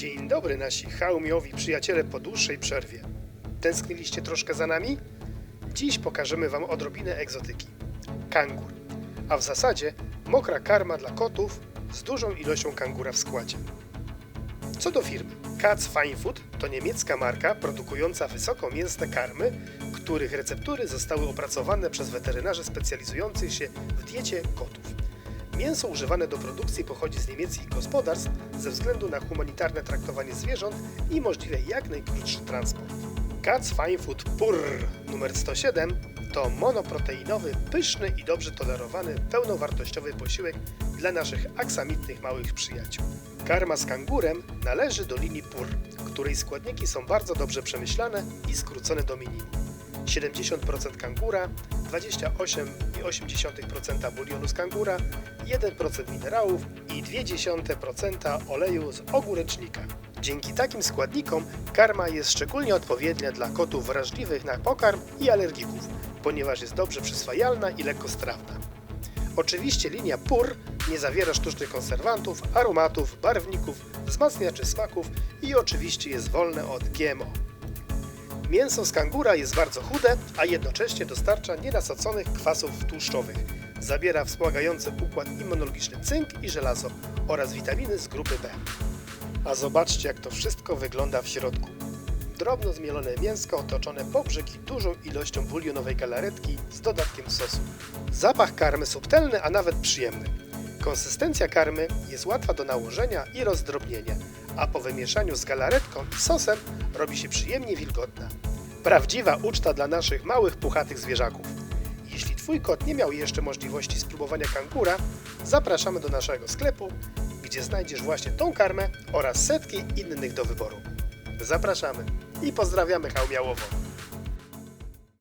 Dzień dobry nasi haumiowi przyjaciele po dłuższej przerwie. Tęskniliście troszkę za nami? Dziś pokażemy Wam odrobinę egzotyki. Kangur, a w zasadzie mokra karma dla kotów z dużą ilością kangura w składzie. Co do firmy, Katz Fine Food to niemiecka marka produkująca wysokomięsne karmy, których receptury zostały opracowane przez weterynarzy specjalizujących się w diecie kotów. Mięso używane do produkcji pochodzi z niemieckich gospodarstw ze względu na humanitarne traktowanie zwierząt i możliwie jak najkrótszy transport. Katz Fine Food Purr numer 107 to monoproteinowy, pyszny i dobrze tolerowany, pełnowartościowy posiłek dla naszych aksamitnych małych przyjaciół. Karma z kangurem należy do linii Purr, której składniki są bardzo dobrze przemyślane i skrócone do minimum. 70% kangura, 28,8% bulionu z kangura, 1% minerałów i 0,2% oleju z ogórecznika. Dzięki takim składnikom karma jest szczególnie odpowiednia dla kotów wrażliwych na pokarm i alergików, ponieważ jest dobrze przyswajalna i lekkostrawna. Oczywiście linia PUR nie zawiera sztucznych konserwantów, aromatów, barwników, wzmacniaczy smaków i oczywiście jest wolne od GMO. Mięso z kangura jest bardzo chude, a jednocześnie dostarcza nienasyconych kwasów tłuszczowych. Zawiera wspomagający układ immunologiczny cynk i żelazo oraz witaminy z grupy B. A zobaczcie jak to wszystko wygląda w środku. Drobno zmielone mięsko otoczone po brzegi dużą ilością bulionowej galaretki z dodatkiem sosu. Zapach karmy subtelny, a nawet przyjemny. Konsystencja karmy jest łatwa do nałożenia i rozdrobnienia, a po wymieszaniu z galaretką i sosem robi się przyjemnie wilgotna. Prawdziwa uczta dla naszych małych, puchatych zwierzaków. Jeśli Twój kot nie miał jeszcze możliwości spróbowania kangura, zapraszamy do naszego sklepu, gdzie znajdziesz właśnie tą karmę oraz setki innych do wyboru. Zapraszamy i pozdrawiamy Hałmiałowo.